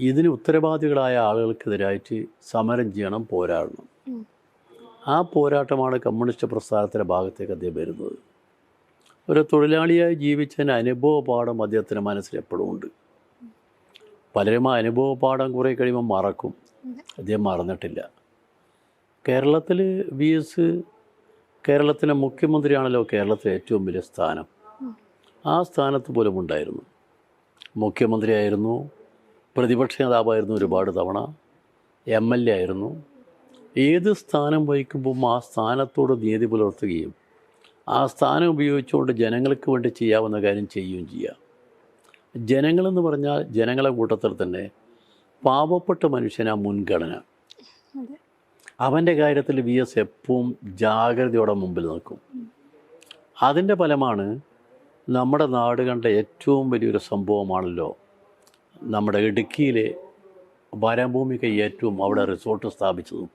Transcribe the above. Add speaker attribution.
Speaker 1: ഇതിന് ഉത്തരവാദികളായ ആളുകൾക്കെതിരായിട്ട് സമരം ചെയ്യണം പോരാടണം. ആ പോരാട്ടമാണ് കമ്മ്യൂണിസ്റ്റ് പ്രസ്ഥാനത്തിന്റെ ഭാഗത്തേക്ക് അദ്ദേഹം വരുന്നത്. ഒരു തൊഴിലാളിയായി ജീവിച്ചതിന് അനുഭവ പാഠം അദ്ദേഹത്തിന്റെ മനസ്സിൽ എപ്പോഴും ഉണ്ട്. പലരും ആ അനുഭവ പാഠം കുറേ കഴിയുമ്പോൾ മറക്കും. അദ്ദേഹം മറന്നിട്ടില്ല. കേരളത്തിൽ വി എസ് കേരളത്തിന്റെ മുഖ്യമന്ത്രിയാണല്ലോ കേരളത്തിലെ ഏറ്റവും വലിയ സ്ഥാനം. ആ സ്ഥാനത്ത് പോലും ഉണ്ടായിരുന്നു. മുഖ്യമന്ത്രിയായിരുന്നു പ്രതിപക്ഷ നേതാവായിരുന്നു ഒരുപാട് തവണ. എം എൽ എ ആയിരുന്നു. ഏത് സ്ഥാനം വഹിക്കുമ്പോൾ ആ സ്ഥാനത്തോട് നീതി പുലർത്തുകയും ആ സ്ഥാനം ഉപയോഗിച്ചുകൊണ്ട് ജനങ്ങൾക്ക് വേണ്ടി ചെയ്യാവുന്ന കാര്യം ചെയ്യുകയും ചെയ്യുക. ജനങ്ങളെന്ന് പറഞ്ഞാൽ ജനങ്ങളെ കൂട്ടത്തിൽ തന്നെ പാവപ്പെട്ട മനുഷ്യനാ മുൻഗണന. അവന്റെ കാര്യത്തിൽ വി എസ് എപ്പോഴും ജാഗ്രതയോടെ മുമ്പിൽ നിൽക്കും. അതിന്റെ ഫലമാണ് നമ്മുടെ നാട് കണ്ട ഏറ്റവും വലിയൊരു സംഭവമാണല്ലോ നമ്മുടെ ഇടുക്കിയിലെ വനഭൂമി കയ്യേറ്റവും അവിടെ റിസോർട്ട് സ്ഥാപിച്ചതും